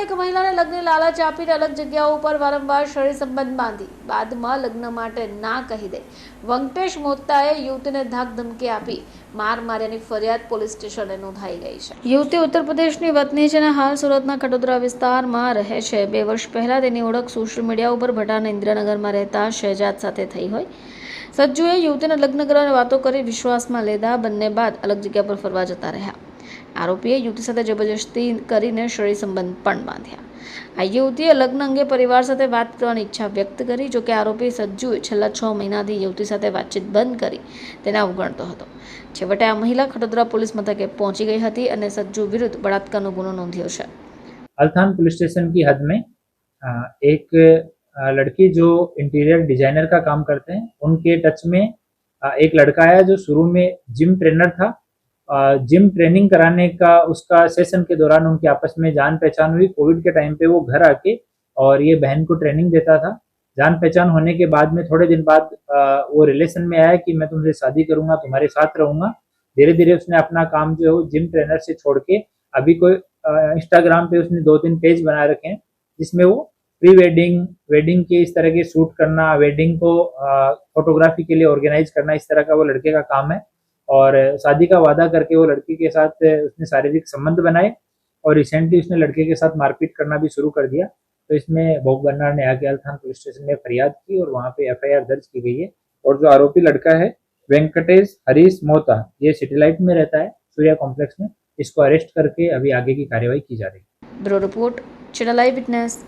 એક મહિલાને લગ્ન લાલચ આપીને અલગ જગ્યાઓ ઉપર વારંવાર શરીર સંબંધ બાંધી. બાદમાં લગ્ન માટે ના કહી દે. વંકટેશ મોત્તાએ યુવતીને ધાક ધમકી આપી. માર માર્યાની ફરિયાદ પોલીસ સ્ટેશને નોંધાઈ ગઈ છે. યુવતી ઉત્તર પ્રદેશની વતની છે અને હાલ સુરતના કડોદરા વિસ્તારમાં રહે છે. બે વર્ષ પહેલાં તેની ઓળખ સોશિયલ મીડિયા ઉપર ભટાના ઇન્દ્રનગરમાં રહેતા શહેજાદ સાથે થઈ હોય. સજ્જુએ યુવતીને લગ્ન કરવાની વાતો કરી વિશ્વાસમાં લીધા બંને બાદ અલગ જગ્યા પર ફરવા જતા રહ્યા. આરોપીએ યુવતી સાથે જબરજસ્તી કરીને શરીર સંબંધ પણ બાંધ્યા આ યુવતીએ લગ્ન અંગે પરિવાર સાથે વાત કરવાની ઈચ્છા વ્યક્ત કરી જોકે આરોપી સજ્જુએ છેલ્લા છ મહિનાથી યુવતી સાથે વાતચીત બંધ કરી તેને અવગણતો હતો છેવટે આ મહિલા ખડોદરા પોલીસ મથકે પહોંચી ગઈ હતી અને સજ્જુ વિરુદ્ધ બળાત્કારનો ગુનો નોંધ્યો છે अल्थान पुलिस स्टेशन की हद में अ, एक अ, लड़की जो इंटीरियर डिजाइनर का काम करते हैं उनके टच में अ, एक लड़का आया जो शुरू में जिम ट्रेनर था अ, जिम ट्रेनिंग कराने का उसका सेशन के दौरान उनकी आपस में जान पहचान हुई। कोविड के टाइम पे वो घर आके और ये बहन को ट्रेनिंग देता था। जान पहचान होने के बाद में थोड़े दिन बाद वो रिलेशन में आया कि मैं तुमसे शादी करूँगा, तुम्हारे साथ रहूँगा। धीरे धीरे उसने अपना काम जो है जिम ट्रेनर से छोड़ के अभी कोई इंस्टाग्राम पे उसने दो तीन पेज बना रखे हैं, जिसमें वो प्री वेडिंग वेडिंग के इस तरह के शूट करना, वेडिंग को फोटोग्राफी के लिए ऑर्गेनाइज करना, इस तरह का वो लड़के का काम है। और शादी का वादा करके वो लड़की के साथ, उसने शारीरिक संबंध बनाए और रिसेंटली उसने लड़के के साथ मारपीट करना भी शुरू कर दिया। तो इसमें भोग बन्नार ने आगे थान पुलिस स्टेशन में फरियाद की और वहाँ पे एफआईआर दर्ज की गई है। और जो आरोपी लड़का है, वेंकटेश हरीश मोहता ये सेटेलाइट में रहता है, सूर्या कॉम्प्लेक्स में। इसको अरेस्ट करके अभी आगे की कार्यवाही की जा रही है। Bro report channel eyewitness